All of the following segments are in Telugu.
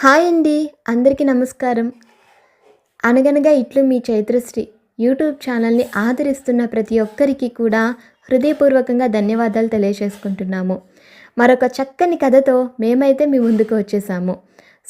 హాయ్ అండి అందరికీ నమస్కారం. అనగనగా ఇట్లు మీ చైత్రశ్రీ యూట్యూబ్ ఛానల్ని ఆదరిస్తున్న ప్రతి ఒక్కరికి కూడా హృదయపూర్వకంగా ధన్యవాదాలు తెలియజేసుకుంటున్నాము. మరొక చక్కని కథతో మేమైతే మీ ముందుకు వచ్చేసాము.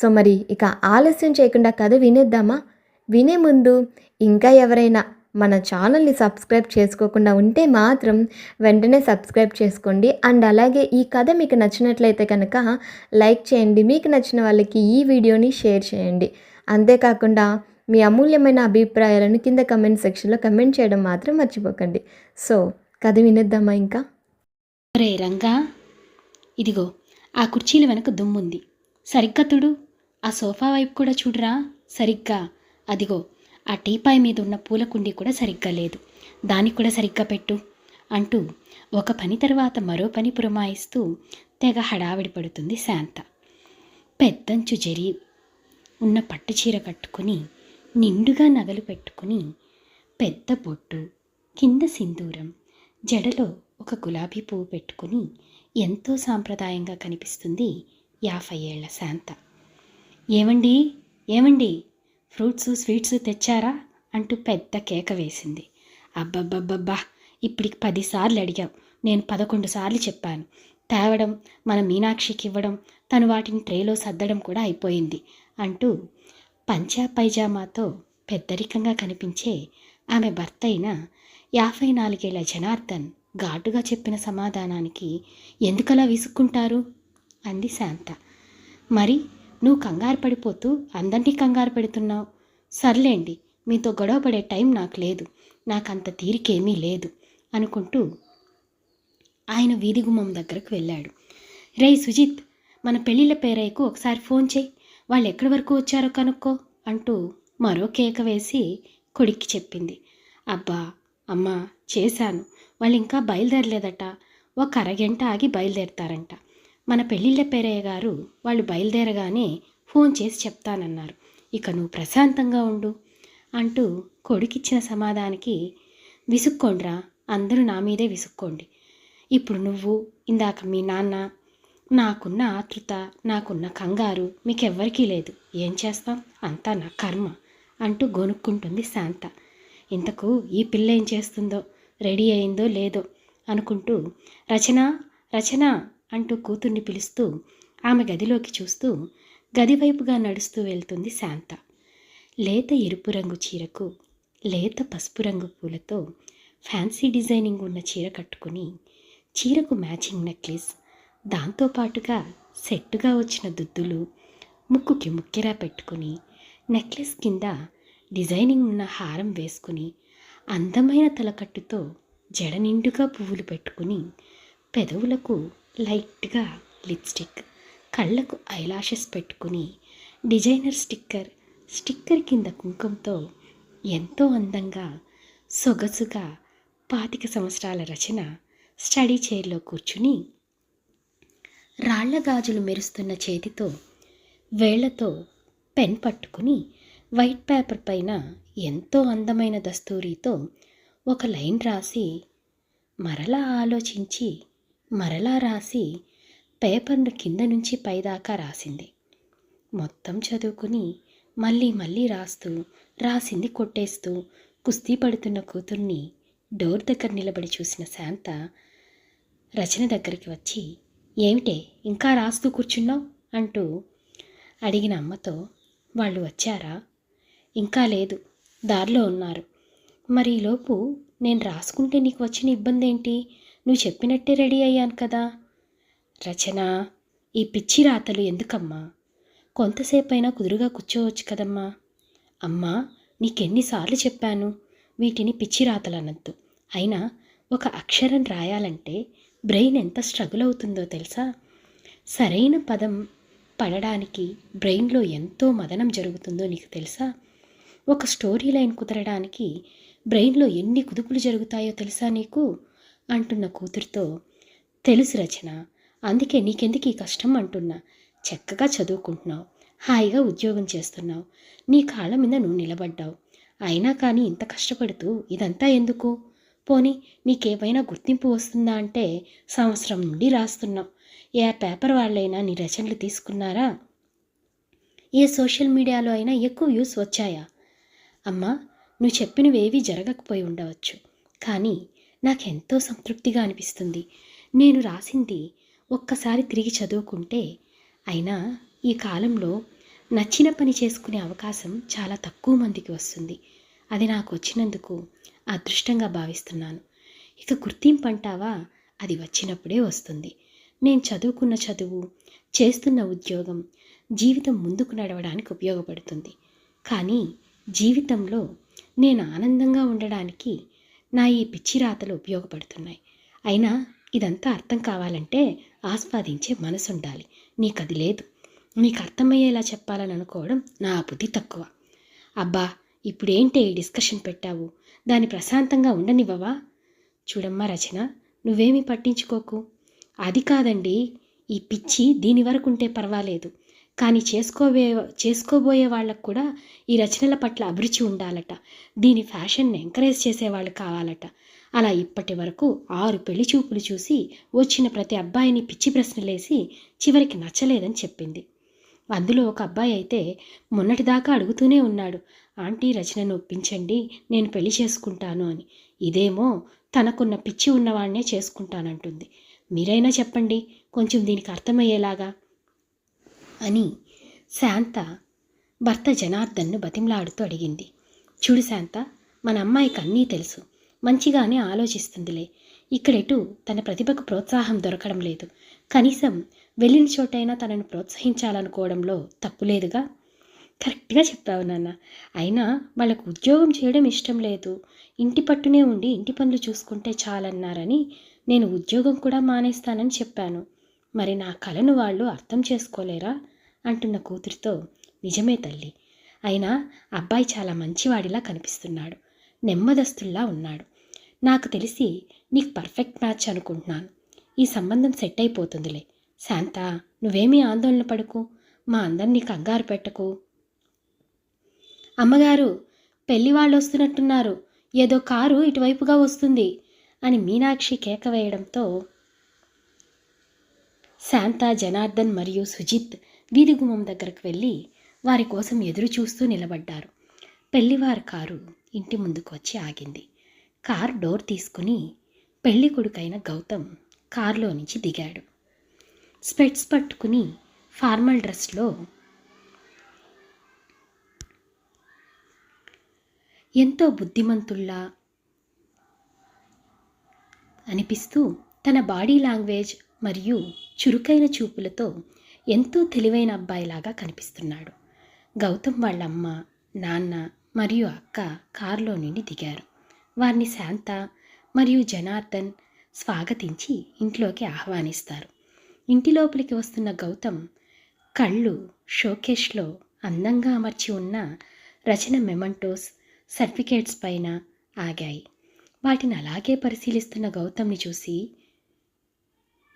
సో మరి ఇక ఆలస్యం చేయకుండా కథ వినేద్దామా? వినే ముందు ఇంకా ఎవరైనా మన ఛానల్ని సబ్స్క్రైబ్ చేసుకోకుండా ఉంటే మాత్రం వెంటనే సబ్స్క్రైబ్ చేసుకోండి. అండ్ అలాగే ఈ కథ మీకు నచ్చినట్లయితే కనుక లైక్ చేయండి. మీకు నచ్చిన వాళ్ళకి ఈ వీడియోని షేర్ చేయండి. అంతేకాకుండా మీ అమూల్యమైన అభిప్రాయాలను కింద కమెంట్ సెక్షన్లో కమెంట్ చేయడం మాత్రం మర్చిపోకండి. సో కథ వినేద్దామా ఇంకా? రే రంగా ఇదిగో ఆ కుర్చీల వెనక దుమ్ముంది. సరిగ్గా తుడు. ఆ సోఫా వైపు కూడా చూడరా. సరిగ్గా. అదిగో ఆ టీపాయ్ మీద ఉన్న పూల కుండీ కూడా సరిగ్గా లేదు. దానికి కూడా సరిగ్గా పెట్టు అంటూ ఒక పని తర్వాత మరో పని పురమాయిస్తూ తెగ హడావిడి పడుతుంది శాంత. పెద్దంచు జరి ఉన్న పట్టు చీర కట్టుకుని నిండుగా నగలు పెట్టుకుని పెద్ద బొట్టు కింద సింధూరం జడలో ఒక గులాబీ పువ్వు పెట్టుకుని ఎంతో సాంప్రదాయంగా కనిపిస్తుంది యాభై ఏళ్ళ శాంత. ఏమండి? ఏమండి? ఫ్రూట్స్ స్వీట్స్ తెచ్చారా? అంటూ పెద్ద కేక వేసింది. అబ్బబ్బబ్బబ్బా ఇప్పటికి పదిసార్లు అడిగావు. నేను పదకొండు సార్లు చెప్పాను. తేవడం మన మీనాక్షికి ఇవ్వడం తను వాటిని ట్రేలో సర్దడం కూడా అయిపోయింది అంటూ పంచా పైజామాతో పెద్దరికంగా కనిపించే ఆమె భర్త అయిన యాభై నాలుగేళ్ళ జనార్దన్ ఘాటుగా చెప్పిన సమాధానానికి ఎందుకలా విసుక్కుంటారు? అంది శాంత. మరి నువ్వు కంగారు పడిపోతూ అందరినీ కంగారు పెడుతున్నావు. సర్లేండి మీతో గొడవ పడే టైం నాకు లేదు. నాకంత తీరికేమీ లేదు అనుకుంటూ ఆయన వీధి గుమ్మం దగ్గరకు వెళ్ళాడు. రే సుజిత్ మన పెళ్ళిళ్ళ పేరయ్యకు ఒకసారి ఫోన్ చేయి. వాళ్ళు ఎక్కడి వరకు వచ్చారో కనుక్కో అంటూ మరో కేక వేసి కొడుక్కి చెప్పింది. అబ్బా అమ్మా చేశాను. వాళ్ళు ఇంకా బయలుదేరలేదట. ఒక అరగంట ఆగి బయలుదేరతారంట. మన పెళ్ళిళ్ళ పేరయ్య గారు వాళ్ళు బయలుదేరగానే ఫోన్ చేసి చెప్తానన్నారు. ఇక నువ్వు ప్రశాంతంగా ఉండు అంటూ కొడుకిచ్చిన సమాధానికి విసుక్కోండ్రా అందరూ నా మీదే విసుక్కోండి. ఇప్పుడు నువ్వు ఇందాక మీ నాన్న నాకున్న ఆతృత నాకున్న కంగారు మీకెవ్వరికీ లేదు. ఏం చేస్తాం? అంతా నా కర్మ అంటూ గొనుక్కుంటుంది శాంత. ఇంతకు ఈ పిల్ల ఏం చేస్తుందో? రెడీ అయిందో లేదో అనుకుంటూ రచన రచన అంటూ కూతుర్ని పిలుస్తూ ఆమె గదిలోకి చూస్తూ గదివైపుగా నడుస్తూ వెళ్తుంది శాంత. లేత ఎరుపు రంగు చీరకు లేత పసుపు రంగు పూలతో ఫ్యాన్సీ డిజైనింగ్ ఉన్న చీర కట్టుకుని చీరకు మ్యాచింగ్ నెక్లెస్ దాంతోపాటుగా సెట్టుగా వచ్చిన దుద్దులు ముక్కుకి ముక్కెరా పెట్టుకుని నెక్లెస్ కింద డిజైనింగ్ ఉన్న హారం వేసుకుని అందమైన తలకట్టుతో జడ నిండుగా పువ్వులు పెట్టుకుని పెదవులకు లైట్గా లిప్స్టిక్. కళ్ళకు ఐలాషెస్ పెట్టుకుని డిజైనర్ స్టిక్కర్ స్టిక్కర్ కింద కుంకుమతో ఎంతో అందంగా సొగసుగా పాతిక సంవత్సరాల రచన స్టడీ చైర్లో కూర్చుని రాళ్ళ గాజులు మెరుస్తున్న చేతితో వేళ్ళతో పెన్ పట్టుకుని వైట్ పేపర్ పైన ఎంతో అందమైన దస్తూరితో ఒక లైన్ రాసి మరలా ఆలోచించి మరలా రాసి పేపర్ను కింద నుంచి పైదాకా రాసింది. మొత్తం చదువుకుని మళ్ళీ మళ్ళీ రాస్తూ రాసింది కొట్టేస్తూ కుస్తీ పడుతున్న కూతుర్ని డోర్ దగ్గర నిలబడి చూసిన శాంత రచన దగ్గరికి వచ్చి ఏమిటే ఇంకా రాస్తూ కూర్చున్నావు? అంటూ అడిగిన అమ్మతో వాళ్ళు వచ్చారా? ఇంకా లేదు దారిలో ఉన్నారు. మరి ఈలోపు నేను రాసుకుంటే నీకు వచ్చిన ఇబ్బంది ఏంటి నువ్వు చెప్పినట్టే రెడీ అయ్యాను కదా. రచన ఈ పిచ్చి రాతలు ఎందుకమ్మా? కొంతసేపైనా కుదురుగా కూర్చోవచ్చు కదమ్మా. అమ్మా నీకెన్నిసార్లు చెప్పాను వీటిని పిచ్చి రాతలు అనద్దు అయినా ఒక అక్షరం రాయాలంటే బ్రెయిన్ ఎంత స్ట్రగుల్ అవుతుందో తెలుసా? సరైన పదం పడడానికి బ్రెయిన్లో ఎంతో మదనం జరుగుతుందో నీకు తెలుసా? ఒక స్టోరీ లైన్ కుదరడానికి బ్రెయిన్లో ఎన్ని కుదుపులు జరుగుతాయో తెలుసా నీకు? అంటున్న కూతురుతో తెలుసు రచన అందుకే నీకెందుకు ఈ కష్టం అంటున్నా. చక్కగా చదువుకుంటున్నావు హాయిగా ఉద్యోగం చేస్తున్నావు నీ కాళ్ళ మీద నువ్వు నిలబడ్డావు. అయినా కానీ ఇంత కష్టపడుతూ ఇదంతా ఎందుకు? పోనీ నీకేమైనా గుర్తింపు వస్తుందా అంటే సంవత్సరం నుండి రాస్తున్నావు. ఏ పేపర్ వాళ్ళైనా నీ రచనలు తీసుకున్నారా? ఏ సోషల్ మీడియాలో అయినా ఎక్కువ వ్యూస్ వచ్చాయా? అమ్మా నువ్వు చెప్పినవేవి జరగకపోయి ఉండవచ్చు. కానీ నాకెంతో సంతృప్తిగా అనిపిస్తుంది. నేను రాసింది ఒక్కసారి తిరిగి చదువుకుంటే అయినా ఈ కాలంలో నచ్చిన పని చేసుకునే అవకాశం చాలా తక్కువ మందికి వస్తుంది. అది నాకు వచ్చినందుకు అదృష్టంగా భావిస్తున్నాను. ఇక గుర్తింపు అంటావా అది వచ్చినప్పుడే వస్తుంది. నేను చదువుకున్న చదువు చేస్తున్న ఉద్యోగం జీవితం ముందుకు నడవడానికి ఉపయోగపడుతుంది. కానీ జీవితంలో నేను ఆనందంగా ఉండడానికి నా ఈ పిచ్చి రాతలు ఉపయోగపడుతున్నాయి. అయినా ఇదంతా అర్థం కావాలంటే ఆస్వాదించే మనసు ఉండాలి నీకు అది లేదు. నీకు అర్థమయ్యేలా చెప్పాలని అనుకోవడం నా బుద్ధి తక్కువ. అబ్బా ఇప్పుడేంటే ఈ డిస్కషన్ పెట్టావు? దాన్ని ప్రశాంతంగా ఉండనివ్వవా? చూడమ్మా రచన నువ్వేమీ పట్టించుకోకు. అది కాదండి ఈ పిచ్చి దీని వరకు ఉంటే పర్వాలేదు. కానీ చేసుకోబోయే చేసుకోబోయే వాళ్ళకు కూడా ఈ రచనల పట్ల అభిరుచి ఉండాలట. దీని ఫ్యాషన్ని ఎంకరేజ్ చేసేవాళ్ళు కావాలట. అలా ఇప్పటి వరకు ఆరు పెళ్ళి చూపులు చూసి వచ్చిన ప్రతి అబ్బాయిని పిచ్చి ప్రశ్నలేసి చివరికి నచ్చలేదని చెప్పింది. అందులో ఒక అబ్బాయి అయితే మొన్నటిదాకా అడుగుతూనే ఉన్నాడు ఆంటీ రచనను ఒప్పించండి నేను పెళ్ళి చేసుకుంటాను అని. ఇదేమో తనకున్న పిచ్చి ఉన్నవాడినే చేసుకుంటానంటుంది. మీరైనా చెప్పండి కొంచెం దీనికి అర్థమయ్యేలాగా. అని శాంత భర్త జనార్దన్ను బతిమలాడుతూ అడిగింది. చూడు శాంత మన అమ్మాయికి అన్నీ తెలుసు. మంచిగానే ఆలోచిస్తుందిలే. ఇక్కడెటు తన ప్రతిభకు ప్రోత్సాహం దొరకడం లేదు. కనీసం వెళ్ళిన చోటైనా తనను ప్రోత్సహించాలనుకోవడంలో తప్పులేదుగా కరెక్ట్గా చెప్తావు నాన్న. అయినా వాళ్ళకు ఉద్యోగం చేయడం ఇష్టం లేదు. ఇంటి పట్టునే ఉండి ఇంటి పనులు చూసుకుంటే చాలన్నారని నేను ఉద్యోగం కూడా మానేస్తానని చెప్పాను. మరి నా కలను వాళ్ళు అర్థం చేసుకోలేరా? అంటున్న కూతురితో నిజమే తల్లి. అయినా అబ్బాయి చాలా మంచివాడిలా కనిపిస్తున్నాడు. నెమ్మదస్తుల్లా ఉన్నాడు. నాకు తెలిసి నీకు పర్ఫెక్ట్ మ్యాచ్ అనుకుంటున్నాను. ఈ సంబంధం సెట్ అయిపోతుందిలే. శాంత నువ్వేమీ ఆందోళన పడకు. మా అందరినీ కంగారు పెట్టకు. అమ్మగారు పెళ్ళి వాళ్ళు వస్తున్నట్టున్నారు. ఏదో కారు ఇటువైపుగా వస్తుంది అని మీనాక్షి కేక వేయడంతో శాంత జనార్దన్ మరియు సుజిత్ వీధి గుమ్మం దగ్గరకు వెళ్ళి వారి కోసం ఎదురు చూస్తూ నిలబడ్డారు. పెళ్ళివారి కారు ఇంటి ముందుకు వచ్చి ఆగింది. కార్ డోర్ తీసుకుని పెళ్ళి కొడుకైన గౌతమ్ కారులో నుంచి దిగాడు. స్పెట్స్ పట్టుకుని ఫార్మల్ డ్రెస్లో ఎంతో బుద్ధిమంతుల్లా అనిపిస్తూ తన బాడీ లాంగ్వేజ్ మరియు చురుకైన చూపులతో ఎంతో తెలివైన అబ్బాయిలాగా కనిపిస్తున్నాడు. గౌతమ్ వాళ్ళ అమ్మ నాన్న మరియు అక్క కారులో నుండి దిగారు. వారిని శాంత మరియు జనార్దన్ స్వాగతించి ఇంట్లోకి ఆహ్వానిస్తారు. ఇంటి లోపలికి వస్తున్న గౌతమ్ కళ్ళు షోకేష్లో అందంగా అమర్చి ఉన్న రచన మెమంటోస్ సర్టిఫికేట్స్ పైన ఆగాయి. వాటిని అలాగే పరిశీలిస్తున్న గౌతమ్ని చూసి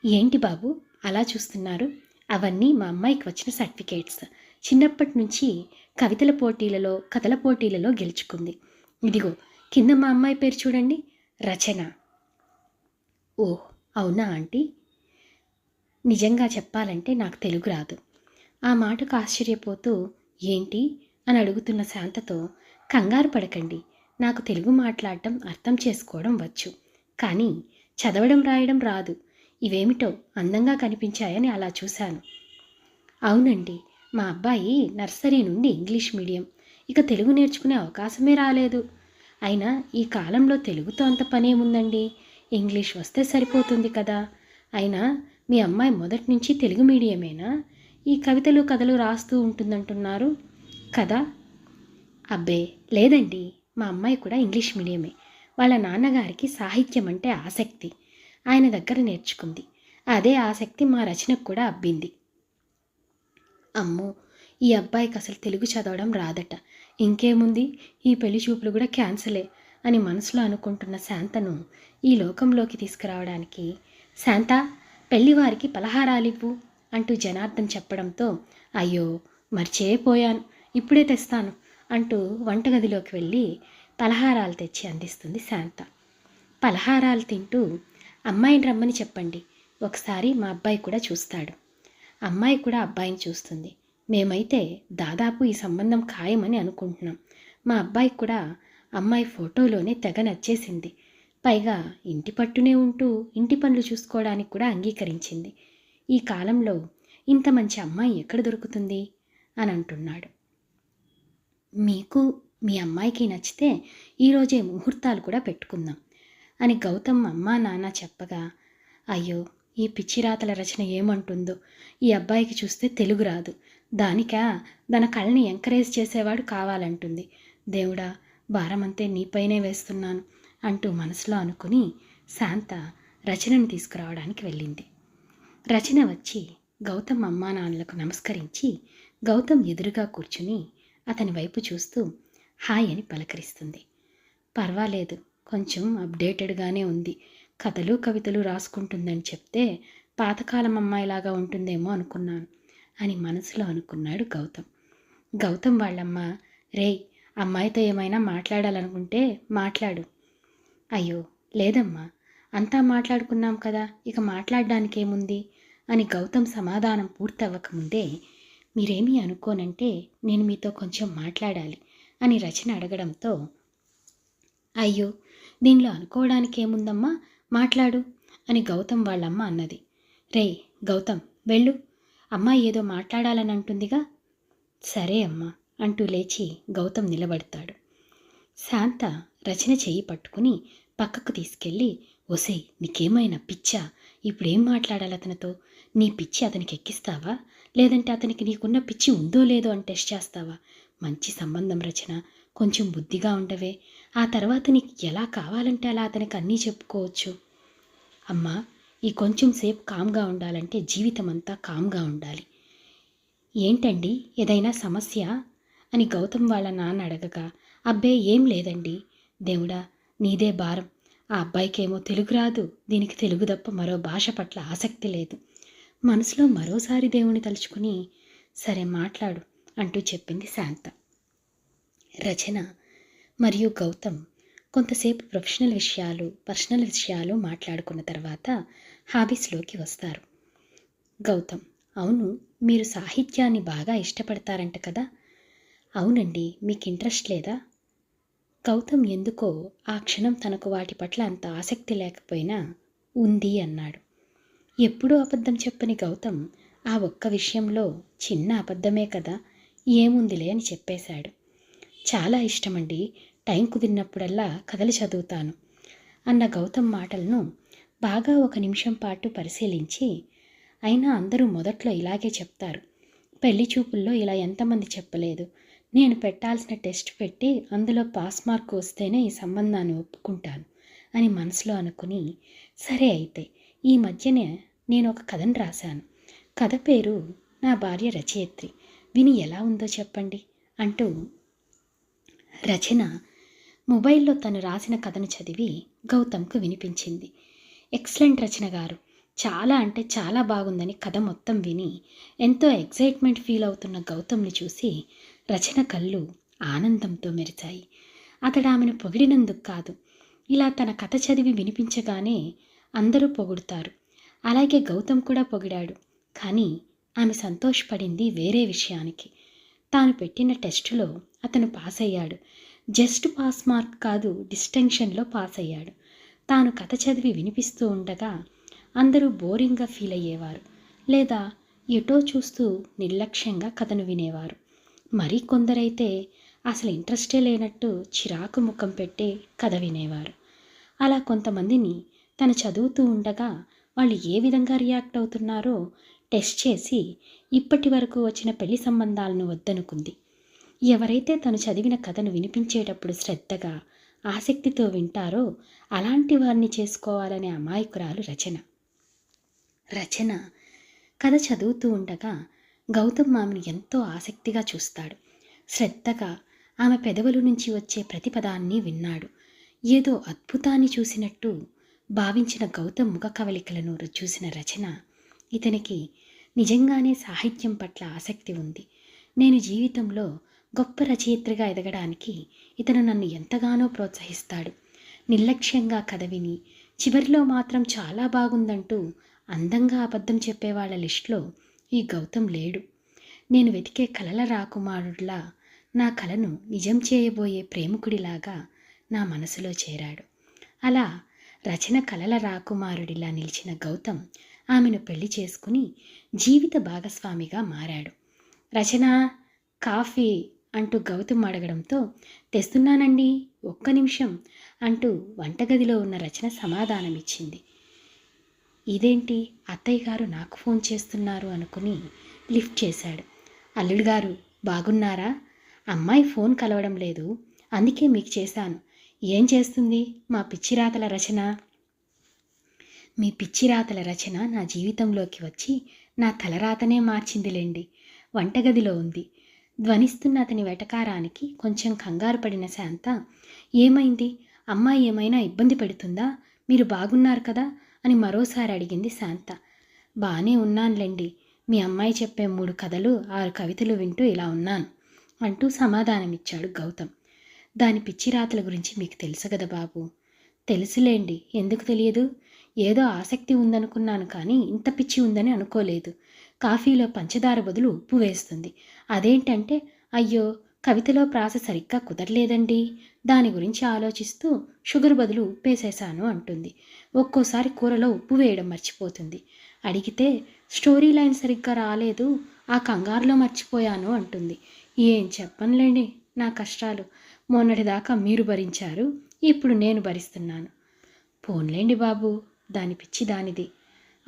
ఏంటి బాబు? అలా చూస్తున్నారు. అవన్నీ మా అమ్మాయికి వచ్చిన సర్టిఫికేట్స్. చిన్నప్పటి నుంచి కవితల పోటీలలో కథల పోటీలలో గెలుచుకుంది. ఇదిగో కింద మా అమ్మాయి పేరు చూడండి. రచన. ఓ అవునా ఆంటీ? నిజంగా చెప్పాలంటే నాకు తెలుగు రాదు. ఆ మాటకు ఆశ్చర్యపోతూ ఏంటి? అని అడుగుతున్న శాంతతో కంగారు పడకండి. నాకు తెలుగు మాట్లాడటం అర్థం చేసుకోవడం వచ్చు. కానీ చదవడం రాయడం రాదు. ఇవేమిటో అందంగా కనిపించాయని అలా చూశాను. అవునండి మా అబ్బాయి నర్సరీ నుండి ఇంగ్లీష్ మీడియం. ఇక తెలుగు నేర్చుకునే అవకాశమే రాలేదు. అయినా ఈ కాలంలో తెలుగుతో అంత పనేముందండి? ఇంగ్లీష్ వస్తే సరిపోతుంది కదా. అయినా మీ అమ్మాయి మొదటి నుంచి తెలుగు మీడియమేనా? ఈ కవితలు కథలు రాస్తూ ఉంటుందంటున్నారు. కదా? అబ్బే లేదండి. మా అమ్మాయి కూడా ఇంగ్లీష్ మీడియమే. వాళ్ళ నాన్నగారికి సాహిత్యం అంటే ఆసక్తి. ఆయన దగ్గర నేర్చుకుంది. అదే ఆసక్తి మా రచనకు కూడా అబ్బింది. అమ్మో ఈ అబ్బాయికి అసలు తెలుగు చదవడం రాదట. ఇంకేముంది? ఈ పెళ్ళి చూపులు కూడా క్యాన్సలే అని మనసులో అనుకుంటున్న శాంతను ఈ లోకంలోకి తీసుకురావడానికి శాంత పెళ్ళివారికి పలహారాలివ్వు అంటూ జనార్దన్ చెప్పడంతో అయ్యో మర్చేపోయాను. ఇప్పుడే తెస్తాను అంటూ వంటగదిలోకి వెళ్ళి పలహారాలు తెచ్చి అందిస్తుంది శాంత. పలహారాలు తింటూ అమ్మాయిని రమ్మని చెప్పండి. ఒకసారి మా అబ్బాయి కూడా చూస్తాడు. అమ్మాయి కూడా అబ్బాయిని చూస్తుంది. మేమైతే దాదాపు ఈ సంబంధం ఖాయమని అనుకుంటున్నాం. మా అబ్బాయికి కూడా అమ్మాయి ఫోటోలోనే తెగ నచ్చేసింది. పైగా ఇంటి పట్టునే ఉంటూ ఇంటి పనులు చూసుకోవడానికి కూడా అంగీకరించింది. ఈ కాలంలో ఇంత మంచి అమ్మాయి ఎక్కడ దొరుకుతుంది? అని అంటున్నాడు. మీకు మీ అమ్మాయికి నచ్చితే ఈరోజే ముహూర్తాలు కూడా పెట్టుకుందాం. అని గౌతమ్ అమ్మా నాన్న చెప్పగా అయ్యో ఈ పిచ్చిరాతల రచన ఏమంటుందో? ఈ అబ్బాయికి చూస్తే తెలుగు రాదు. దానికా? తన కళ్ళని ఎంకరేజ్ చేసేవాడు కావాలంటుంది. దేవుడా భారమంతే నీపైనే వేస్తున్నాను అంటూ మనసులో అనుకుని శాంత రచనను తీసుకురావడానికి వెళ్ళింది. రచన వచ్చి గౌతమ్ అమ్మా నాన్నలకు నమస్కరించి గౌతమ్ ఎదురుగా కూర్చుని అతని వైపు చూస్తూ హాయ్ అని పలకరిస్తుంది. పర్వాలేదు కొంచెం అప్డేటెడ్గానే ఉంది. కథలు కవితలు రాసుకుంటుందని చెప్తే పాతకాలం అమ్మాయిలాగా ఉంటుందేమో అనుకున్నాను అని మనసులో అనుకున్నాడు గౌతమ్. గౌతమ్ వాళ్ళమ్మ రేయ్ అమ్మాయితో ఏమైనా మాట్లాడాలనుకుంటే మాట్లాడు. అయ్యో లేదమ్మా అంతా మాట్లాడుకున్నాం కదా ఇక మాట్లాడడానికి ఏముంది అని గౌతమ్ సమాధానం పూర్తవ్వకముందే మీరేమీ అనుకోనంటే నేను మీతో కొంచెం మాట్లాడాలి అని రచన అడగడంతో అయ్యో దీనిలో అనుకోవడానికి ఏముందమ్మా? మాట్లాడు అని గౌతమ్ వాళ్ళమ్మ అన్నది. రే గౌతమ్ వెళ్ళు. అమ్మాయి ఏదో మాట్లాడాలని అంటుందిగా సరే అమ్మా అంటూ లేచి గౌతమ్ నిలబడతాడు. శాంత రచన చేయి పట్టుకుని పక్కకు తీసుకెళ్ళి ఒసే నీకేమైనా పిచ్చా? ఇప్పుడేం మాట్లాడాలి అతనితో? నీ పిచ్చి అతనికి ఎక్కిస్తావా? లేదంటే అతనికి నీకున్న పిచ్చి ఉందో లేదో అని టెస్ట్ చేస్తావా? మంచి సంబంధం రచన. కొంచెం బుద్ధిగా ఉండవే. ఆ తర్వాత నీకు ఎలా కావాలంటే అలా అతనికి అన్నీ చెప్పుకోవచ్చు. అమ్మా ఈ కొంచెం సేపు కామ్గా ఉండాలంటే జీవితం అంతా కామ్గా ఉండాలి. ఏంటండి ఏదైనా సమస్య? అని గౌతమ్ వాళ్ళ నాన్న అడగగా అబ్బే ఏం లేదండి. దేవుడా నీదే భారం. ఆ అబ్బాయికేమో తెలుగు రాదు. దీనికి తెలుగు తప్ప మరో భాష పట్ల ఆసక్తి లేదు. మనసులో మరోసారి దేవుని తలుచుకుని సరే మాట్లాడు అంటూ చెప్పింది శాంత. రచన మరియు గౌతమ్ కొంతసేపు ప్రొఫెషనల్ విషయాలు పర్సనల్ విషయాలు మాట్లాడుకున్న తర్వాత హాబీస్లోకి వస్తారు. గౌతమ్ అవును మీరు సాహిత్యాన్ని బాగా ఇష్టపడతారంట కదా? అవునండి మీకు ఇంట్రెస్ట్ లేదా? గౌతమ్ ఎందుకో ఆ క్షణం తనకు వాటి పట్ల అంత ఆసక్తి లేకపోయినా ఉంది అన్నాడు. ఎప్పుడూ అబద్ధం చెప్పని గౌతమ్ ఆ ఒక్క విషయంలో చిన్న అబద్ధమే కదా? ఏముందిలే అని చెప్పేశాడు. చాలా ఇష్టమండి. టైం కుదిరినప్పుడల్లా కథలు చదువుతాను. అన్న గౌతమ్ మాటలను బాగా ఒక నిమిషం పాటు పరిశీలించి అయినా అందరూ మొదట్లో ఇలాగే చెప్తారు. పెళ్ళి చూపుల్లో ఇలా ఎంతమంది చెప్పలేదు. నేను పెట్టాల్సిన టెస్ట్ పెట్టి అందులో పాస్ మార్క్ వస్తేనే ఈ సంబంధాన్ని ఒప్పుకుంటాను అని మనసులో అనుకుని సరే అయితే ఈ మధ్యనే నేను ఒక కథను రాశాను. కథ పేరు నా భార్య రచయిత్రి. విని ఎలా ఉందో చెప్పండి అంటూ రచన. మొబైల్లో తను రాసిన కథను చదివి గౌతమ్కు వినిపించింది. ఎక్సలెంట్ రచన గారు. చాలా అంటే చాలా బాగుందని కథ మొత్తం విని ఎంతో ఎగ్జైట్మెంట్ ఫీల్ అవుతున్న గౌతమ్ని చూసి రచన కళ్ళు ఆనందంతో మెరిచాయి అతడు ఆమెను పొగిడినందుకు కాదు. ఇలా తన కథ చదివి వినిపించగానే అందరూ పొగుడుతారు. అలాగే గౌతమ్ కూడా పొగిడాడు. కానీ ఆమె సంతోషపడింది వేరే విషయానికి. తాను పెట్టిన టెస్టులో అతను పాస్ అయ్యాడు జస్ట్ పాస్ మార్క్ కాదు డిస్టింక్షన్లో పాస్ అయ్యాడు తాను కథ చదివి వినిపిస్తూ ఉండగా అందరూ బోరింగ్గా ఫీల్ అయ్యేవారు. లేదా ఎటో చూస్తూ నిర్లక్ష్యంగా కథను వినేవారు. మరి కొందరైతే అసలు ఇంట్రెస్టే లేనట్టు చిరాకు ముఖం పెట్టి కథ వినేవారు. అలా కొంతమందిని తను చదువుతూ ఉండగా వాళ్ళు ఏ విధంగా రియాక్ట్ అవుతున్నారో టెస్ట్ చేసి ఇప్పటి వరకు వచ్చిన పెళ్ళి సంబంధాలను వద్దనుకుంది. ఎవరైతే తను చదివిన కథను వినిపించేటప్పుడు శ్రద్ధగా ఆసక్తితో వింటారో అలాంటి వారిని చేసుకోవాలనే అమాయకురాలు రచన. రచన కథ చదువుతూ ఉండగా గౌతమ్ ఆమెను ఎంతో ఆసక్తిగా చూస్తాడు. శ్రద్ధగా ఆమె పెదవుల నుంచి వచ్చే ప్రతిపదాన్ని విన్నాడు. ఏదో అద్భుతాన్ని చూసినట్టు భావించిన గౌతమ్ ముఖ కవలికలను చూసిన రచన ఇతనికి నిజంగానే సాహిత్యం పట్ల ఆసక్తి ఉంది. నేను జీవితంలో గొప్ప రచయిత్రిగా ఎదగడానికి ఇతను నన్ను ఎంతగానో ప్రోత్సహిస్తాడు. నిర్లక్ష్యంగా కథ విని చివరిలో మాత్రం చాలా బాగుందంటూ అందంగా అబద్ధం చెప్పేవాళ్ళ లిస్టులో ఈ గౌతమ్ లేడు. నేను వెతికే కలల రాకుమారుడిలా నా కలను నిజం చేయబోయే ప్రేమికుడిలాగా నా మనసులో చేరాడు. అలా రచన కలల రాకుమారుడిలా నిలిచిన గౌతమ్ ఆమెను పెళ్ళి చేసుకుని జీవిత భాగస్వామిగా మారాడు. రచన కాఫీ అంటూ గౌతమ్ అడగడంతో తెస్తున్నానండి ఒక్క నిమిషం అంటూ వంటగదిలో ఉన్న రచన సమాధానమిచ్చింది. ఇదేంటి? అత్తయ్య గారు నాకు ఫోన్ చేస్తున్నారు అనుకుని లిఫ్ట్ చేశాడు. అల్లుడు గారు బాగున్నారా? అమ్మాయి ఫోన్ కలవడం లేదు అందుకే మీకు చేశాను. ఏం చేస్తుంది మా పిచ్చిరాతల రచన? మీ పిచ్చిరాతల రచన నా జీవితంలోకి వచ్చి నా తలరాతనే మార్చిందిలేండి. వంటగదిలో ఉంది. ధ్వనిస్తున్న అతని వెటకారానికి కొంచెం కంగారు పడిన శాంత ఏమైంది? అమ్మాయి ఏమైనా ఇబ్బంది పెడుతుందా? మీరు బాగున్నారు కదా? అని మరోసారి అడిగింది శాంత. బాగానే ఉన్నానులేండి. మీ అమ్మాయి చెప్పే మూడు కథలు ఆరు కవితలు వింటూ ఇలా ఉన్నాను అంటూ సమాధానమిచ్చాడు గౌతమ్. దాని పిచ్చి రాతల గురించి మీకు తెలుసు కదా బాబు? తెలుసులేండి. ఎందుకు తెలియదు? ఏదో ఆసక్తి ఉందనుకున్నాను కానీ ఇంత పిచ్చి ఉందని అనుకోలేదు. కాఫీలో పంచదార బదులు ఉప్పు వేస్తుంది. అదేంటంటే అయ్యో కవితలో ప్రాస సరిగ్గా కుదరలేదండి. దాని గురించి ఆలోచిస్తూ షుగర్ బదులు ఉప్పేసేశాను అంటుంది. ఒక్కోసారి కూరలో ఉప్పు వేయడం మర్చిపోతుంది. అడిగితే స్టోరీ లైన్ సరిగ్గా రాలేదు ఆ కంగారులో మర్చిపోయాను అంటుంది. ఏం చెప్పనులేండి నా కష్టాలు. మొన్నటిదాకా మీరు భరించారు ఇప్పుడు నేను భరిస్తున్నాను. పోన్లేండి బాబు. దాని పిచ్చి దానిది.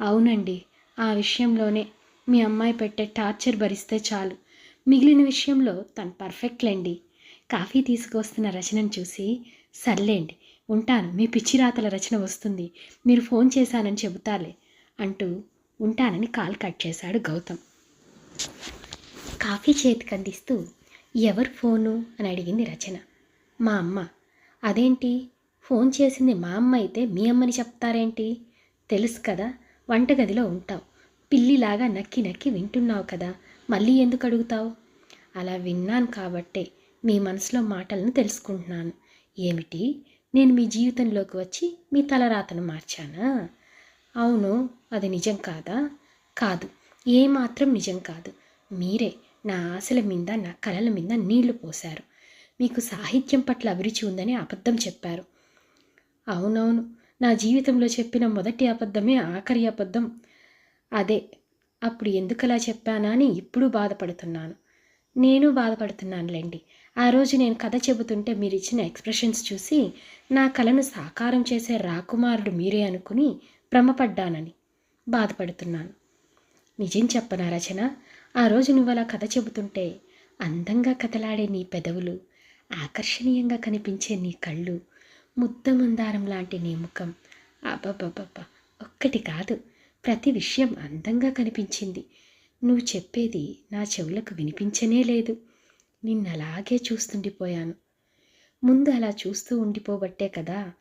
అవునండి ఆ విషయంలోనే మీ అమ్మాయి పెట్టే టార్చర్ భరిస్తే చాలు. మిగిలిన విషయంలో తను పర్ఫెక్ట్లేండి కాఫీ తీసుకొస్తున్న రచనను చూసి సర్లేండి ఉంటాను మీ పిచ్చి రాతల రచన వస్తుంది మీరు ఫోన్ చేశానని చెబుతాలే అంటూ ఉంటానని కాల్ కట్ చేశాడు గౌతమ్. కాఫీ చేతికి అందిస్తూ ఎవరు ఫోను? అని అడిగింది రచన. మా అమ్మ అదేంటి? ఫోన్ చేసింది మా అమ్మ అయితే మీ అమ్మని చెప్తారేంటి? తెలుసు కదా వంటగదిలో ఉంటావు. పిల్లిలాగా నక్కి నక్కి వింటున్నావు కదా మళ్ళీ ఎందుకు అడుగుతావు? అలా విన్నాను కాబట్టే మీ మనసులో మాటలను తెలుసుకుంటున్నాను. ఏమిటి? నేను మీ జీవితంలోకి వచ్చి మీ తలరాతను మార్చానా? అవును అది నిజం కాదా? కాదు ఏమాత్రం నిజం కాదు. మీరే నా ఆశల మీద నా కలల మీద నీళ్ళు పోశారు. మీకు సాహిత్యం పట్ల అభిరుచి ఉందని అబద్ధం చెప్పారు. అవునవును. నా జీవితంలో చెప్పిన మొదటి అబద్ధమే ఆఖరి అబద్ధం. అదే అప్పుడు ఎందుకలా చెప్పానా అని ఇప్పుడు బాధపడుతున్నాను. నేను బాధపడుతున్నానులేండి. ఆ రోజు నేను కథ చెబుతుంటే మీరు ఇచ్చిన ఎక్స్ప్రెషన్స్ చూసి నా కళను సాకారం చేసే రాకుమారుడు మీరే అనుకుని భ్రమపడ్డానని బాధపడుతున్నాను. నిజం చెప్పనా రచన? ఆ రోజు నువ్వు అలా కథ చెబుతుంటే అందంగా కథలాడే నీ పెదవులు ఆకర్షణీయంగా కనిపించే నీ కళ్ళు ముద్ద లాంటి నీ ముఖం అబ్బబ్బబ్బబ్బ. ఒక్కటి కాదు. ప్రతి విషయం అందంగా కనిపించింది. నువ్వు చెప్పేది నా చెవులకు వినిపించనే లేదు. నిన్నలాగే చూస్తుండిపోయాను. ముందు అలా చూస్తూ ఉండిపోబట్టే కదా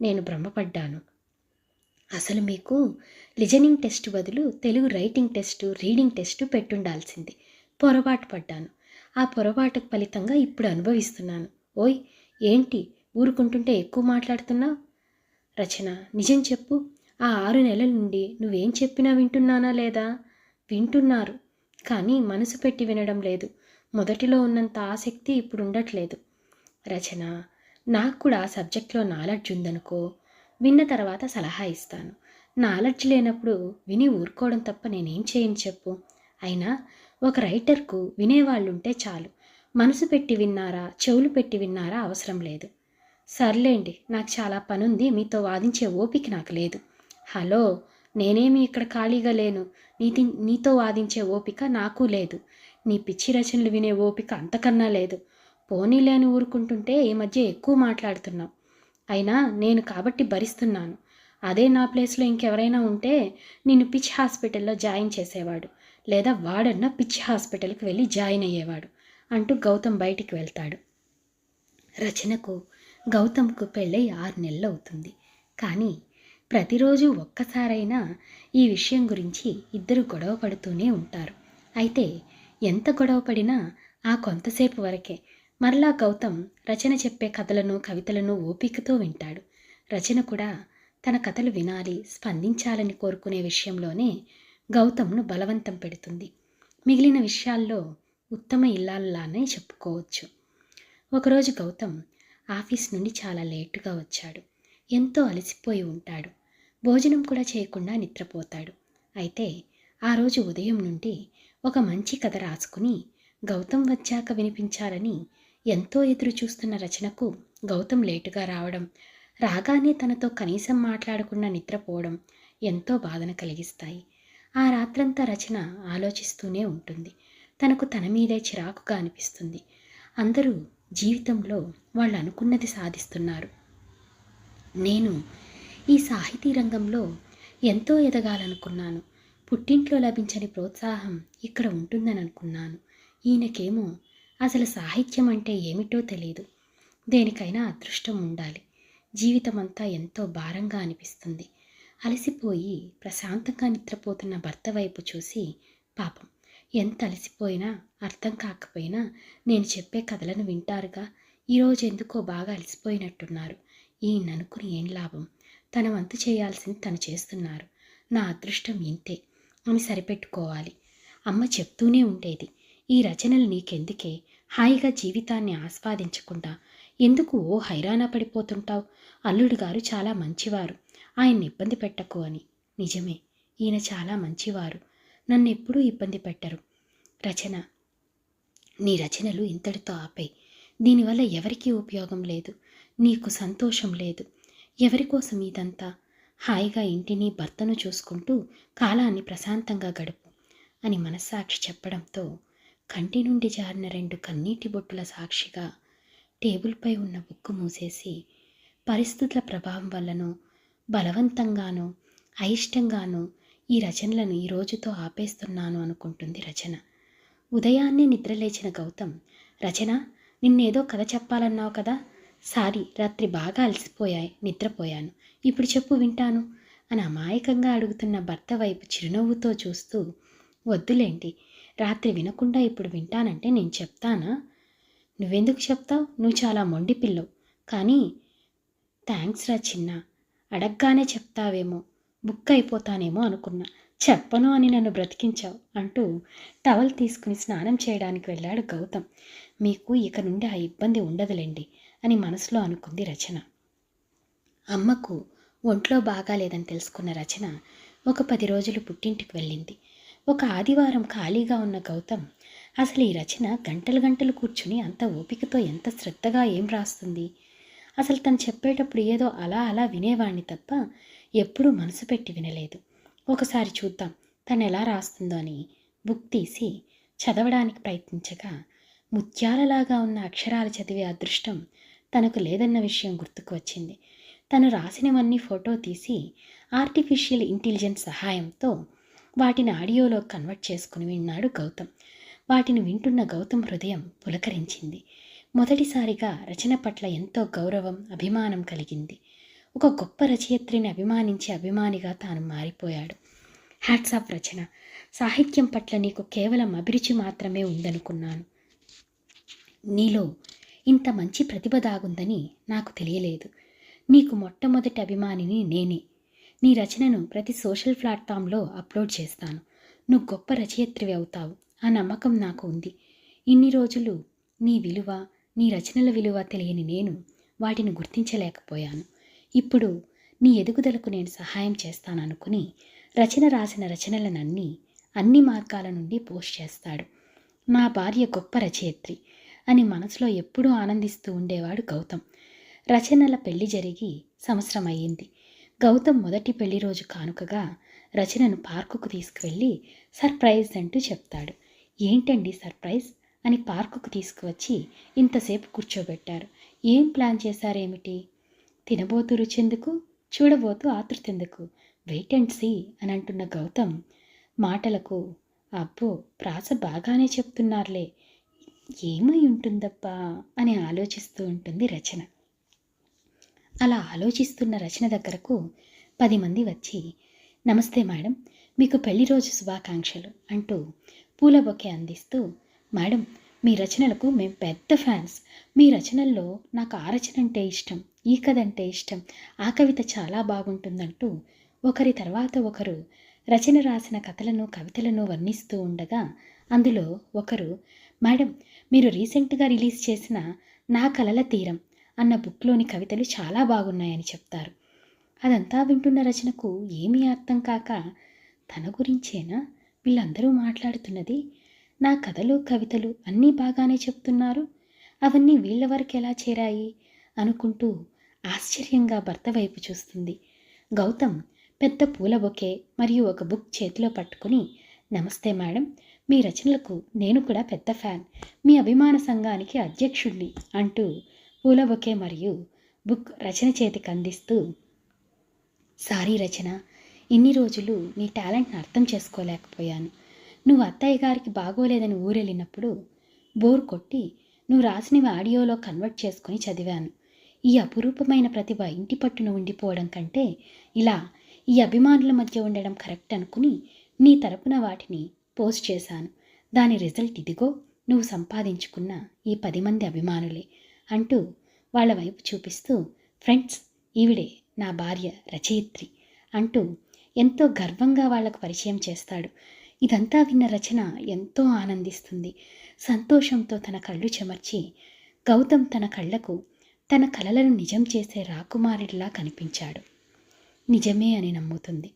నేను భ్రమపడ్డాను. అసలు మీకు లిజనింగ్ టెస్ట్ బదులు Telugu writing test reading test పెట్టుండాల్సింది. పొరపాటు పడ్డాను. ఆ పొరపాటుకు ఫలితంగా ఇప్పుడు అనుభవిస్తున్నాను. ఓయ్ ఏంటి? ఊరుకుంటుంటే ఎక్కువ మాట్లాడుతున్నావు రచన నిజం చెప్పు. ఆ ఆరు నెలల నుండి నువ్వేం చెప్పినా వింటున్నానా లేదా? వింటున్నారు కానీ మనసు పెట్టి వినడం లేదు. మొదటిలో ఉన్నంత ఆసక్తి ఇప్పుడు ఉండట్లేదు. రచన నాకు కూడా ఆ సబ్జెక్ట్లో నాలెడ్జ్ ఉందనుకో విన్న తర్వాత సలహా ఇస్తాను. నాలెడ్జ్ లేనప్పుడు విని ఊరుకోవడం తప్ప నేనేం చేయను చెప్పు. అయినా ఒక రైటర్కు వినేవాళ్ళుంటే చాలు. మనసు పెట్టి విన్నారా చెవులు పెట్టి విన్నారా అవసరం లేదు. సర్లేండి నాకు చాలా పనుంది మీతో వాదించే ఓపిక నాకు లేదు. హలో నేనేమి ఇక్కడ ఖాళీగా లేను? నీతి నీతో వాదించే ఓపిక నాకు లేదు. నీ పిచ్చి రచనలు వినే ఓపిక అంతకన్నా లేదు. పోనీలేని ఊరుకుంటుంటే ఈ మధ్య ఎక్కువ మాట్లాడుతున్నావు అయినా నేను కాబట్టి భరిస్తున్నాను. అదే నా ప్లేస్లో ఇంకెవరైనా ఉంటే నిన్ను పిచ్చి హాస్పిటల్లో జాయిన్ చేసేవాడు. లేదా వాడన్న పిచ్చి హాస్పిటల్కి వెళ్ళి జాయిన్ అయ్యేవాడు. అంటూ గౌతమ్ బయటికి వెళ్తాడు. రచనకు గౌతమ్కు పెళ్ళై ఆరు నెలలు అవుతుంది కానీ ప్రతిరోజు ఒక్కసారైనా ఈ విషయం గురించి ఇద్దరు గొడవ పడుతూనే ఉంటారు. అయితే ఎంత గొడవ పడినా ఆ కొంతసేపు వరకే మరలా గౌతమ్ రచన చెప్పే కథలను కవితలను ఓపికతో వింటాడు. రచన కూడా తన కథలు వినాలి స్పందించాలని కోరుకునే విషయంలోనే గౌతమ్ను బలవంతం పెడుతుంది. మిగిలిన విషయాల్లో ఉత్తమ ఇల్లాల్లానే చెప్పుకోవచ్చు. ఒకరోజు గౌతమ్ ఆఫీస్ నుండి చాలా లేటుగా వచ్చాడు. ఎంతో అలసిపోయి ఉంటాడు. భోజనం కూడా చేయకుండా నిద్రపోతాడు. అయితే ఆ రోజు ఉదయం నుండి ఒక మంచి కథ రాసుకుని గౌతమ్ వచ్చాక వినిపించాలని ఎంతో ఎదురు చూస్తున్న రచనకు గౌతమ్ లేటుగా రావడం రాగానే తనతో కనీసం మాట్లాడకుండా నిద్రపోవడం ఎంతో బాధను కలిగిస్తాయి. ఆ రాత్రంతా రచన ఆలోచిస్తూనే ఉంటుంది. తనకు తన మీదే చిరాకుగా అనిపిస్తుంది. అందరూ జీవితంలో వాళ్ళు అనుకున్నది సాధిస్తున్నారు. నేను ఈ సాహితీ రంగంలో ఎంతో ఎదగాలనుకున్నాను. పుట్టింట్లో లభించని ప్రోత్సాహం ఇక్కడ ఉంటుందని అనుకున్నాను. ఈయనకేమో అసలు సాహిత్యం అంటే ఏమిటో తెలియదు దేనికైనా అదృష్టం ఉండాలి. జీవితం అంతా ఎంతో భారంగా అనిపిస్తుంది. అలసిపోయి ప్రశాంతంగా నిద్రపోతున్న భర్త వైపు చూసి పాపం ఎంత అలసిపోయినా అర్థం కాకపోయినా నేను చెప్పే కథలను వింటారుగా. ఈరోజు ఎందుకో బాగా అలసిపోయినట్టున్నారు. ఈయననుకుని ఏం లాభం? తన వంతు చేయాల్సింది తను చేస్తున్నారు. నా అదృష్టం ఇంతే. అని సరిపెట్టుకోవాలి. అమ్మ చెప్తూనే ఉండేది. ఈ రచనలు నీకెందుకే? హాయిగా జీవితాన్ని ఆస్వాదించకుండా ఎందుకు ఓ హైరాణ పడిపోతుంటావు? అల్లుడు గారు చాలా మంచివారు. ఆయన్ని ఇబ్బంది పెట్టకు అని. నిజమే. ఈయన చాలా మంచివారు. నన్ను ఎప్పుడూ ఇబ్బంది పెట్టరు. రచన. నీ రచనలు ఇంతటితో ఆపై దీనివల్ల ఎవరికీ ఉపయోగం లేదు. నీకు సంతోషం లేదు. ఎవరి కోసం ఇదంతా? హాయిగా ఇంటిని భర్తను చూసుకుంటూ కాలాన్ని ప్రశాంతంగా గడుపు అని మనస్సాక్షి చెప్పడంతో కంటి నుండి జారిన రెండు కన్నీటి బొట్టుల సాక్షిగా టేబుల్పై ఉన్న బుక్కు మూసేసి పరిస్థితుల ప్రభావం వల్లనో బలవంతంగానో అయిష్టంగానో ఈ రచనలను ఈ రోజుతో ఆపేస్తున్నాను అనుకుంటుంది రచన. ఉదయాన్నే నిద్రలేచిన గౌతమ్ రచన నిన్నేదో కథ చెప్పాలన్నావు కదా? సారీ రాత్రి బాగా అలసిపోయాయి నిద్రపోయాను. ఇప్పుడు చెప్పు వింటాను? అని అమాయకంగా అడుగుతున్న భర్త వైపు చిరునవ్వుతో చూస్తూ వద్దులేంటి రాత్రి వినకుండా ఇప్పుడు వింటానంటే నేను చెప్తానా? నువ్వెందుకు చెప్తావు? నువ్వు చాలా మొండి పిల్లవు కానీ థ్యాంక్స్ రా చిన్న అడగ్గానే చెప్తావేమో. బుక్ అయిపోతానేమో అనుకున్నా. చెప్పను అని నన్ను బ్రతికించావు అంటూ టవల్ తీసుకుని స్నానం చేయడానికి వెళ్ళాడు గౌతమ్. మీకు ఇక నుండి ఆ ఇబ్బంది ఉండదులేండి అని మనసులో అనుకుంది రచన. అమ్మకు ఒంట్లో బాగాలేదని తెలుసుకున్న రచన ఒక పది రోజులు పుట్టింటికి వెళ్ళింది. ఒక ఆదివారం ఖాళీగా ఉన్న గౌతమ్ అసలు ఈ రచన గంటలు గంటలు కూర్చుని అంత ఓపికతో ఎంత శ్రద్ధగా ఏం రాస్తుంది? అసలు తను చెప్పేటప్పుడు ఏదో అలా అలా వినేవాణ్ణి తప్ప ఎప్పుడూ మనసు పెట్టి వినలేదు. ఒకసారి చూద్దాం తను ఎలా రాస్తుందో అని బుక్ తీసి చదవడానికి ప్రయత్నించగా ముత్యాలలాగా ఉన్న అక్షరాలు చదివే అదృష్టం తనకు లేదన్న విషయం గుర్తుకు వచ్చింది. తను రాసినవన్నీ ఫోటో తీసి ఆర్టిఫిషియల్ ఇంటెలిజెన్స్ సహాయంతో వాటిని ఆడియోలో కన్వర్ట్ చేసుకుని విన్నాడు గౌతమ్. వాటిని వింటున్న గౌతమ్ హృదయం పులకరించింది. మొదటిసారిగా రచన పట్ల ఎంతో గౌరవం అభిమానం కలిగింది. ఒక గొప్ప రచయిత్రిని అభిమానించి అభిమానిగా తాను మారిపోయాడు. హ్యాట్స్ ఆఫ్ రచన. సాహిత్యం పట్ల నీకు కేవలం అభిరుచి మాత్రమే ఉందనుకున్నాను. నీలో ఇంత మంచి ప్రతిభ దాగుందని నాకు తెలియలేదు. నీకు మొట్టమొదటి అభిమానిని నేనే. నీ రచనను ప్రతి సోషల్ ప్లాట్ఫామ్లో అప్లోడ్ చేస్తాను. నువ్వు గొప్ప రచయిత్రివి అవుతావు. ఆ నమ్మకం నాకు ఉంది. ఇన్ని రోజులు నీ విలువ నీ రచనల విలువ తెలియని నేను వాటిని గుర్తించలేకపోయాను. ఇప్పుడు నీ ఎదుగుదలకు నేను సహాయం చేస్తాననుకుని రచన రాసిన రచనలనన్నీ అన్ని మార్గాల నుండి పోస్ట్ చేస్తాడు. నా భార్య గొప్ప రచయిత్రి అని మనసులో ఎప్పుడూ ఆనందిస్తూ ఉండేవాడు గౌతమ్. రచనల పెళ్ళి జరిగి సంవత్సరం అయ్యింది. గౌతమ్ మొదటి పెళ్ళి రోజు కానుకగా రచనను పార్కుకు తీసుకువెళ్ళి సర్ప్రైజ్ అంటూ చెప్తాడు. ఏంటండి సర్ప్రైజ్? అని పార్కుకు తీసుకువచ్చి ఇంతసేపు కూర్చోబెట్టారు. ఏం ప్లాన్ చేశారేమిటి? తినబోతూ రుచెందుకు చూడబోతూ ఆతృతెందుకు. వెయిట్ అండ్ సీ అని అంటున్న గౌతమ్ మాటలకు అబ్బో ప్రాస బాగానే చెప్తున్నారులే. ఏమై ఉంటుందబ్బా అని ఆలోచిస్తూ ఉంటుంది రచన. అలా ఆలోచిస్తున్న రచన దగ్గరకు పది మంది వచ్చి నమస్తే మేడం మీకు పెళ్ళి రోజు శుభాకాంక్షలు అంటూ పూల బొకే అందిస్తూ మేడం మీ రచనలకు మేము పెద్ద ఫ్యాన్స్. మీ రచనల్లో నాకు ఆ రచన అంటే ఇష్టం. ఈ కథ అంటే ఇష్టం. ఆ కవిత చాలా బాగుంటుందంటూ ఒకరి తర్వాత ఒకరు రచన రాసిన కథలను కవితలను వర్ణిస్తూ ఉండగా అందులో ఒకరు మేడం మీరు రీసెంట్గా రిలీజ్ చేసిన నా కలల తీరం అన్న బుక్లోని కవితలు చాలా బాగున్నాయని చెప్తారు. అదంతా వింటున్న రచనకు ఏమీ అర్థం కాక తన గురించేనా? వీళ్ళందరూ మాట్లాడుతున్నది నా కథలు కవితలు అన్నీ బాగానే చెప్తున్నారు. అవన్నీ వీళ్ళ వరకు ఎలా చేరాయి? అనుకుంటూ ఆశ్చర్యంగా భర్త వైపు చూస్తుంది. గౌతమ్ పెద్ద పూల బొకే మరియు ఒక బుక్ చేతిలో పట్టుకుని నమస్తే మేడం మీ రచనలకు నేను కూడా పెద్ద ఫ్యాన్ మీ అభిమాన సంఘానికి అధ్యక్షుడిని అంటూ పూల బొకే మరియు బుక్ రచన చేతికి అందిస్తూ సారీ రచన ఇన్ని రోజులు నీ టాలెంట్ని అర్థం చేసుకోలేకపోయాను. నువ్వు అత్తయ్య గారికి బాగోలేదని ఊరెళ్ళినప్పుడు బోర్ కొట్టి నువ్వు రాసినవి ఆడియోలో కన్వర్ట్ చేసుకొని చదివాను. ఈ అపురూపమైన ప్రతిభ ఇంటి పట్టున ఉండిపోవడం కంటే ఇలా ఈ అభిమానుల మధ్య ఉండడం కరెక్ట్ అనుకుని నీ తరపున వాటిని పోస్ట్ చేశాను. దాని రిజల్ట్ ఇదిగో నువ్వు సంపాదించుకున్న ఈ పది మంది అభిమానులే అంటూ వాళ్ళ వైపు చూపిస్తూ ఫ్రెండ్స్ ఈవిడే నా భార్య రచయిత్రి అంటూ ఎంతో గర్వంగా వాళ్ళకు పరిచయం చేస్తాడు. ఇదంతా విన్న రచన ఎంతో ఆనందిస్తుంది. సంతోషంతో తన కళ్ళు చెమర్చి గౌతమ్ తన కళ్ళకు తన కలలను నిజం చేసే రాకుమారుడిలా కనిపించాడు. నిజమే అని నమ్ముతుంది.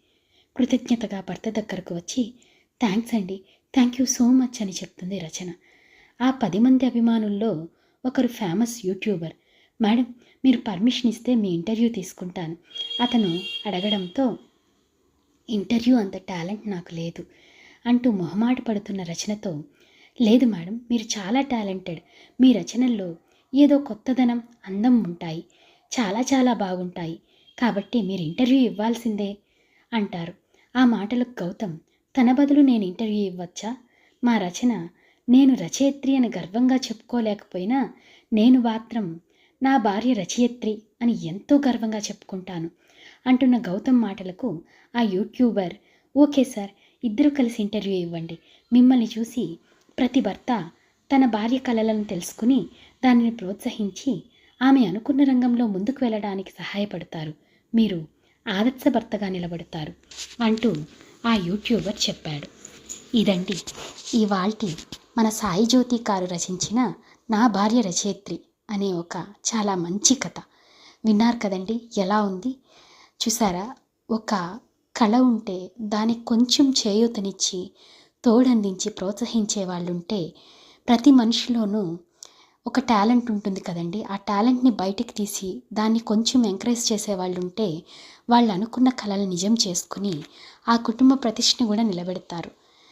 కృతజ్ఞతగా భర్త దగ్గరకు వచ్చి థ్యాంక్స్ అండి థ్యాంక్ యూ సో మచ్ అని చెప్తుంది రచన. ఆ పది మంది అభిమానుల్లో ఒకరు ఫేమస్ యూట్యూబర్. మేడం మీరు పర్మిషన్ ఇస్తే మీ ఇంటర్వ్యూ తీసుకుంటాను. అతను అడగడంతో ఇంటర్వ్యూ అంత టాలెంట్ నాకు లేదు అంటూ మొహమాట పడుతున్న రచనతో లేదు మేడం మీరు చాలా టాలెంటెడ్. మీ రచనల్లో ఏదో కొత్తదనం అందం ఉంటాయి. చాలా చాలా బాగుంటాయి. కాబట్టి మీరు ఇంటర్వ్యూ ఇవ్వాల్సిందే అంటారు. ఆ మాటలకు గౌతమ్ తన బదులు నేను ఇంటర్వ్యూ ఇవ్వచ్చా? మా రచన నేను రచయిత్రి అని గర్వంగా చెప్పుకోలేకపోయినా నేను మాత్రం నా భార్య రచయిత్రి అని ఎంతో గర్వంగా చెప్పుకుంటాను అంటున్న గౌతమ్ మాటలకు ఆ యూట్యూబర్ ఓకే సార్ ఇద్దరు కలిసి ఇంటర్వ్యూ ఇవ్వండి. మిమ్మల్ని చూసి ప్రతి భర్త తన భార్య కలలను తెలుసుకుని దానిని ప్రోత్సహించి ఆమె అనుకున్న రంగంలో ముందుకు వెళ్ళడానికి సహాయపడతారు. మీరు ఆదర్శభర్తగా నిలబడతారు అంటూ ఆ యూట్యూబర్ చెప్పాడు. ఇదండి. ఇవాల్టి మన సాయి జ్యోతి కారు రచించిన నా భార్య రచయిత్రి అనే ఒక చాలా మంచి కథ. విన్నారు కదండి? ఎలా ఉంది? చూసారా? ఒక కళ ఉంటే దానికి కొంచెం చేయూతనిచ్చి తోడందించి ప్రోత్సహించే వాళ్ళు ఉంటే ప్రతి మనిషిలోనూ ఒక టాలెంట్ ఉంటుంది కదండి. ఆ టాలెంట్ని బయటికి తీసి దాన్ని కొంచెం ఎంకరేజ్ చేసే వాళ్ళు ఉంటే వాళ్ళు అనుకున్న కళలు నిజం చేసుకుని ఆ కుటుంబ ప్రతిష్టని కూడా నిలబెడతారు.